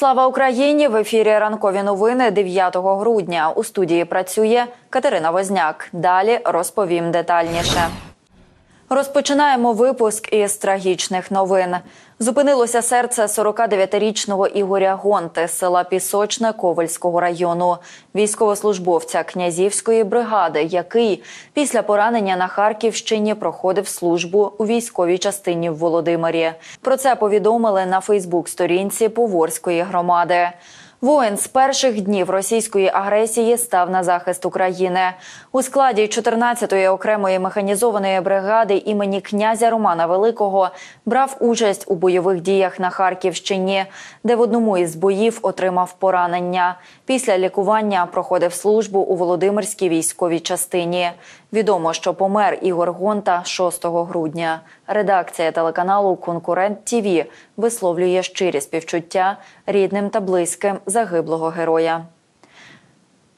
Слава Україні! В ефірі ранкові новини 9 грудня. У студії працює Катерина Возняк. Далі розповім детальніше. Розпочинаємо випуск із трагічних новин. Зупинилося серце 49-річного Ігоря Гонти з села Пісочне Ковальського району, військовослужбовця князівської бригади, який після поранення на Харківщині проходив службу у військовій частині в Володимирі. Про це повідомили на Фейсбук-сторінці Поворської громади. Воїн з перших днів російської агресії став на захист України у складі 14-ї окремої механізованої бригади імені князя Романа Великого брав участь у бойових діях на Харківщині, де в одному із боїв отримав поранення. Після лікування проходив службу у Володимирській військовій частині. Відомо, що помер Ігор Гонта 6 грудня. Редакція телеканалу Конкурент ТІВІ висловлює щирі співчуття рідним та близьким загиблого героя.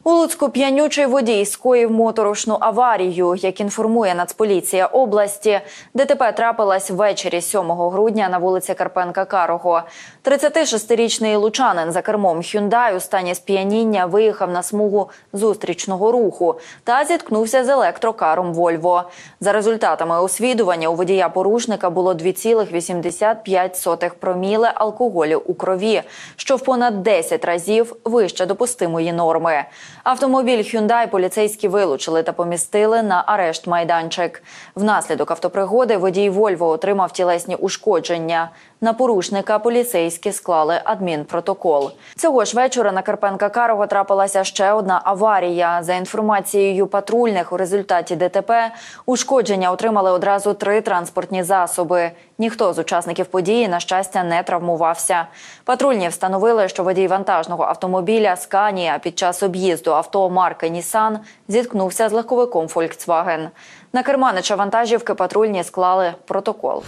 У Луцьку п'янючий водій скоїв моторошну аварію. Як інформує Нацполіція області, ДТП трапилась ввечері 7 грудня на вулиці Карпенка Карого. 36-річний лучанин за кермом «Хюндай» у стані сп'яніння виїхав на смугу зустрічного руху та зіткнувся з електрокаром «Вольво». За результатами освідування у водія порушника було 2,85 проміле алкоголю у крові, що в понад 10 разів вище допустимої норми. Автомобіль Hyundai поліцейські вилучили та помістили на арешт майданчик. Внаслідок автопригоди водій Вольво отримав тілесні ушкодження. На порушника поліцейські склали адмінпротокол. Цього ж вечора на Карпенка Карого трапилася ще одна аварія. За інформацією патрульних, у результаті ДТП ушкодження отримали одразу три транспортні засоби. Ніхто з учасників події, на щастя, не травмувався. Патрульні встановили, що водій вантажного автомобіля Сканія під час об'їзду авто марки Нісан зіткнувся з легковиком Volkswagen. На керманича вантажівки патрульні склали протокол.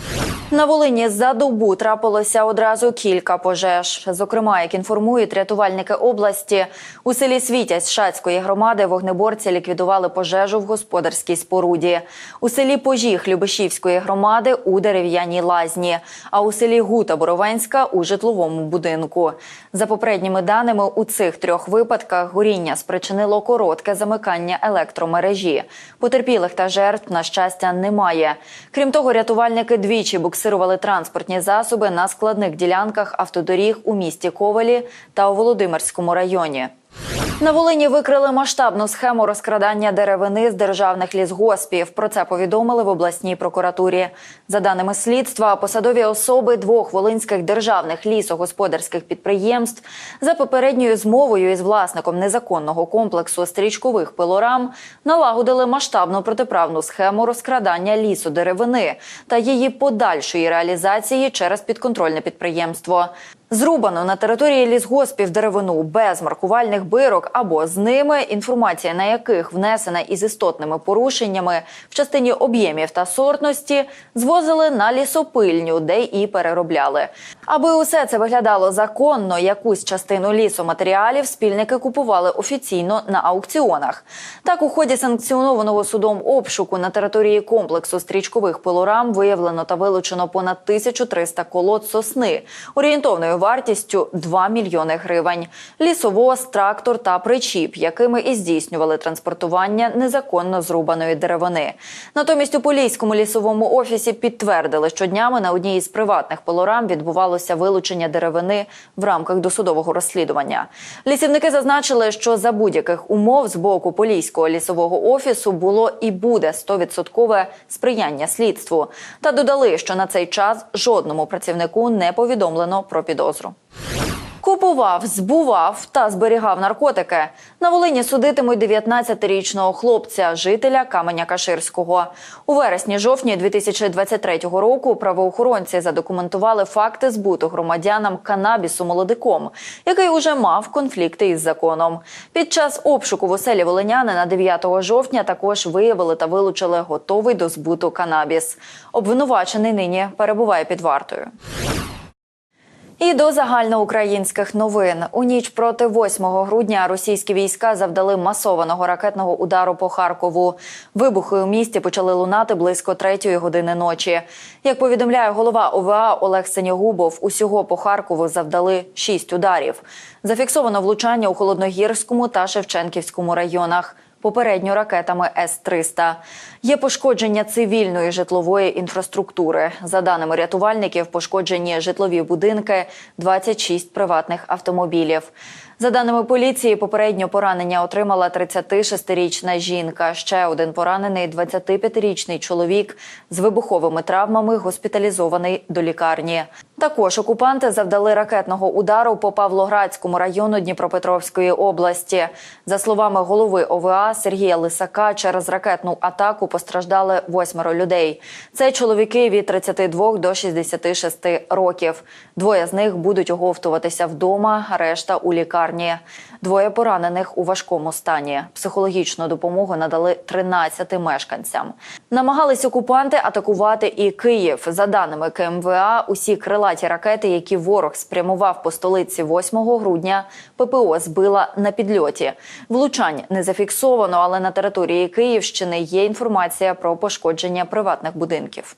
На Волині за добу трапилося одразу кілька пожеж. Зокрема, як інформують рятувальники області, у селі Світязь Шацької громади вогнеборці ліквідували пожежу в господарській споруді. У селі Пожіг Любешівської громади у дерев'яній лазні, а у селі Гута Боровенська у житловому будинку. За попередніми даними, у цих трьох випадках горіння спричинило коротке замикання електромережі. Потерпілих та жертв, на щастя, немає. Крім того, рятувальники двічі буксирували транспортні засоби на складних ділянках автодоріг у місті Ковалі та у Володимирському районі. На Волині викрили масштабну схему розкрадання деревини з державних лісгоспів. Про це повідомили в обласній прокуратурі. За даними слідства, посадові особи двох волинських державних лісогосподарських підприємств за попередньою змовою із власником незаконного комплексу стрічкових пилорам налагодили масштабну протиправну схему розкрадання лісу деревини та її подальшої реалізації через підконтрольне підприємство. Зрубано на території лісгоспів деревину без маркувальних бирок або з ними, інформація на яких внесена із істотними порушеннями в частині об'ємів та сортності, звозили на лісопильню, де і переробляли. Аби усе це виглядало законно, якусь частину лісоматеріалів спільники купували офіційно на аукціонах. Так, у ході санкціонованого судом обшуку на території комплексу стрічкових пилорам виявлено та вилучено понад 1300 колод сосни орієнтовною вартістю 2 мільйони гривень, лісовоз, трактор та причіп, якими і здійснювали транспортування незаконно зрубаної деревини. Натомість у Поліському лісовому офісі підтвердили, що днями на одній із приватних пилорам відбувалося вилучення деревини в рамках досудового розслідування. Лісівники зазначили, що за будь-яких умов з боку Поліського лісового офісу було і буде 100% сприяння слідству. Та додали, що на цей час жодному працівнику не повідомлено про підозру. Купував, збував та зберігав наркотики. На Волині судитимуть 19-річного хлопця, жителя Каменя Каширського. У вересні-жовтні 2023 року правоохоронці задокументували факти збуту громадянам канабісу молодиком, який уже мав конфлікти із законом. Під час обшуку в оселі Волинянина 9 жовтня також виявили та вилучили готовий до збуту канабіс. Обвинувачений нині перебуває під вартою. І до загальноукраїнських новин у ніч проти 8 грудня російські війська завдали масованого ракетного удару по Харкову. Вибухи у місті почали лунати близько третьої години ночі. Як повідомляє голова ОВА Олег Сенягубов, усього по Харкову завдали шість ударів. Зафіксовано влучання у холодногірському та Шевченківському районах попередньо ракетами С-300. Є пошкодження цивільної житлової інфраструктури. За даними рятувальників, пошкоджені житлові будинки, 26 приватних автомобілів. За даними поліції, попередньо поранення отримала 36-річна жінка. Ще один поранений 25-річний чоловік з вибуховими травмами госпіталізований до лікарні. Також окупанти завдали ракетного удару по Павлоградському району Дніпропетровської області. За словами голови ОВА Сергія Лисака, через ракетну атаку постраждали восьмеро людей. Це чоловіки від 32 до 66 років. Двоє з них будуть оговтуватися вдома, решта у лікарні. Двоє поранених у важкому стані. Психологічну допомогу надали 13 мешканцям. Намагались окупанти атакувати і Київ. За даними КМВА, усі крилаті ракети, які ворог спрямував по столиці 8 грудня, ППО збила на підльоті. Влучань не зафіксовано, але на території Київщини є інформація про пошкодження приватних будинків.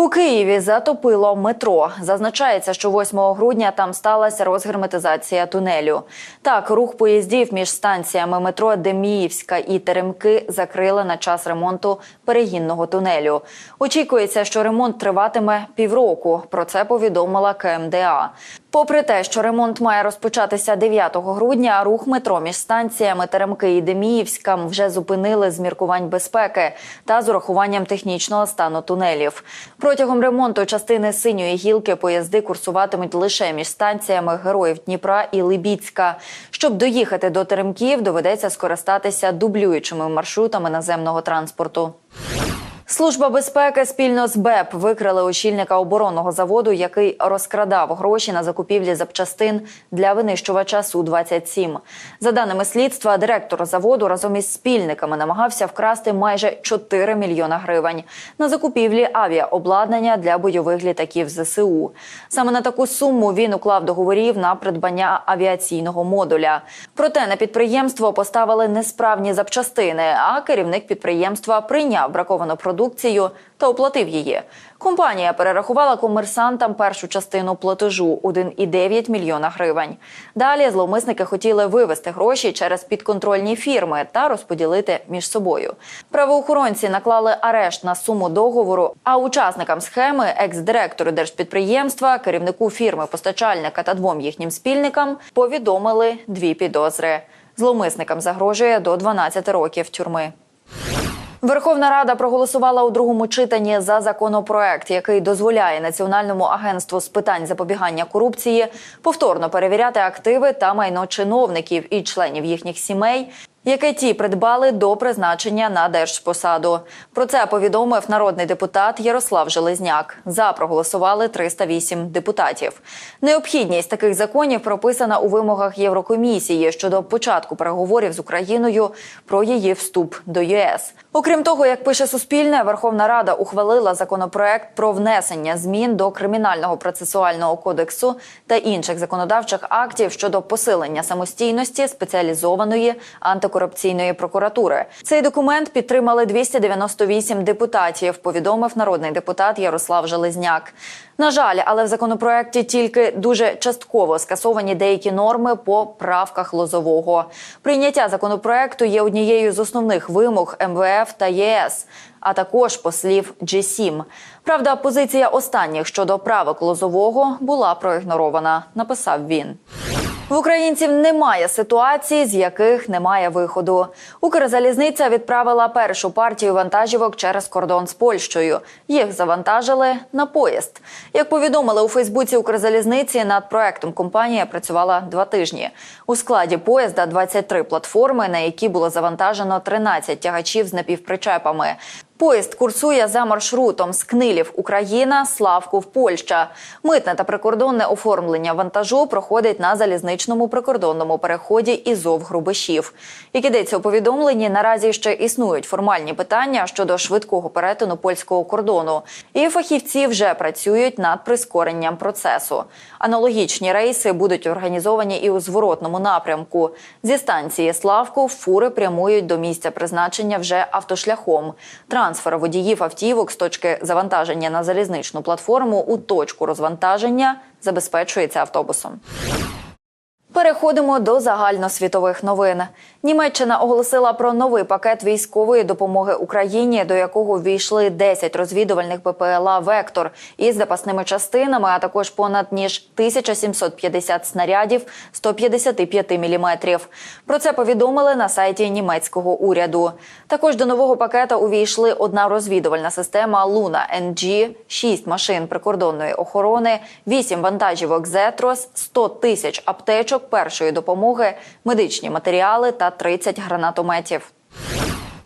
У Києві затопило метро. Зазначається, що 8 грудня там сталася розгерметизація тунелю. Так, рух поїздів між станціями метро Деміївська і Теремки закрили на час ремонту перегінного тунелю. Очікується, що ремонт триватиме півроку. Про це повідомила КМДА. Попри те, що ремонт має розпочатися 9 грудня, рух метро між станціями Теремки і Деміївська вже зупинили з міркувань безпеки та з урахуванням технічного стану тунелів. Протягом ремонту частини синьої гілки поїзди курсуватимуть лише між станціями Героїв Дніпра і Либіцька. Щоб доїхати до Теремків, доведеться скористатися дублюючими маршрутами наземного транспорту. Служба безпеки спільно з БЕП викрили очільника оборонного заводу, який розкрадав гроші на закупівлі запчастин для винищувача су 27 За даними слідства, директор заводу разом із спільниками намагався вкрасти майже 4 мільйона гривень на закупівлі авіаобладнання для бойових літаків ЗСУ. Саме на таку суму він уклав договорів на придбання авіаційного модуля. Проте на підприємство поставили несправні запчастини. А керівник підприємства прийняв браковану продукцію продукцію та оплатив її. Компанія перерахувала комерсантам першу частину платежу 1,9 мільйона гривень. Далі зловмисники хотіли вивести гроші через підконтрольні фірми та розподілити між собою. Правоохоронці наклали арешт на суму договору. А учасникам схеми, екс-директору держпідприємства, керівнику фірми постачальника та двом їхнім спільникам повідомили дві підозри. Зловмисникам загрожує до 12 років тюрми. Верховна Рада проголосувала у другому читанні за законопроект, який дозволяє Національному агентству з питань запобігання корупції повторно перевіряти активи та майно чиновників і членів їхніх сімей. Яке ті придбали до призначення на держпосаду. Про це повідомив народний депутат Ярослав Железняк. За проголосували 308 депутатів. Необхідність таких законів прописана у вимогах Єврокомісії щодо початку переговорів з Україною про її вступ до ЄС. Окрім того, як пише Суспільне, Верховна Рада ухвалила законопроект про внесення змін до кримінального процесуального кодексу та інших законодавчих актів щодо посилення самостійності спеціалізованої антикорупційної прокуратури. Цей документ підтримали 298 депутатів. Повідомив народний депутат Ярослав Железняк. На жаль, але в законопроекті тільки дуже частково скасовані деякі норми по правках лозового. Прийняття законопроекту є однією з основних вимог МВФ та ЄС. А також послів G7. Правда, позиція останніх щодо правок лозового була проігнорована. Написав він. В українців немає ситуації, з яких немає виходу. Укрзалізниця відправила першу партію вантажівок через кордон з Польщею. Їх завантажили на поїзд. Як повідомили у Фейсбуці Укрзалізниці, над проектом компанія працювала два тижні. У складі поїзда 23 платформи, на які було завантажено 13 тягачів з напівпричепами. Поїзд курсує за маршрутом з Книлів Україна, Славков Польща. Митне та прикордонне оформлення вантажу проходить на залізничному прикордонному переході Ізов Грубишів. Як ідеться у повідомленні, наразі ще існують формальні питання щодо швидкого перетину польського кордону, і фахівці вже працюють над прискоренням процесу. Аналогічні рейси будуть організовані і у зворотному напрямку. Зі станції Славку фури прямують до місця призначення вже автошляхом. Трансфер водіїв автівок з точки завантаження на залізничну платформу у точку розвантаження забезпечується автобусом. Переходимо до загальносвітових новин. Німеччина оголосила про новий пакет військової допомоги Україні, до якого ввійшли 10 розвідувальних БПЛА Вектор із запасними частинами, а також понад ніж 1750 снарядів 155 мм. Про це повідомили на сайті німецького уряду. Також до нового пакета увійшли одна розвідувальна система Луна NG, 6 машин прикордонної охорони, 8 вантажівок Зетрос, 100 тисяч аптечок першої допомоги, медичні матеріали та 30 гранатометів.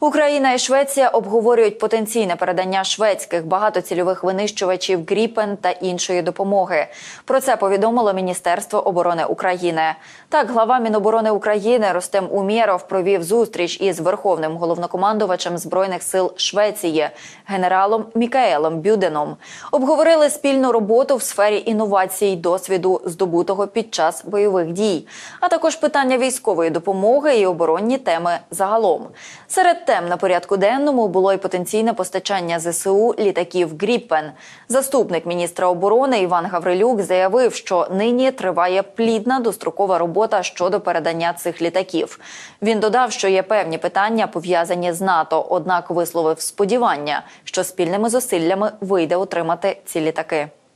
Україна і Швеція обговорюють потенційне передання шведських багатоцільових винищувачів Гріпен та іншої допомоги. Про це повідомило Міністерство оборони України. Так, глава Міноборони України Ростем Умєров провів зустріч із верховним головнокомандувачем збройних сил Швеції, генералом Мікаелом Бюденом. Обговорили спільну роботу в сфері інновацій, досвіду здобутого під час бойових дій, а також питання військової допомоги і оборонні теми загалом. Серед тем на порядку денному було й потенційне постачання ЗСУ літаків Гріппен. Заступник міністра оборони Іван Гаврилюк заявив, що нині триває плідна дострокова робота щодо передання цих літаків. Він додав, що є певні питання пов'язані з НАТО однак висловив сподівання, що спільними зусиллями вийде отримати ці літаки.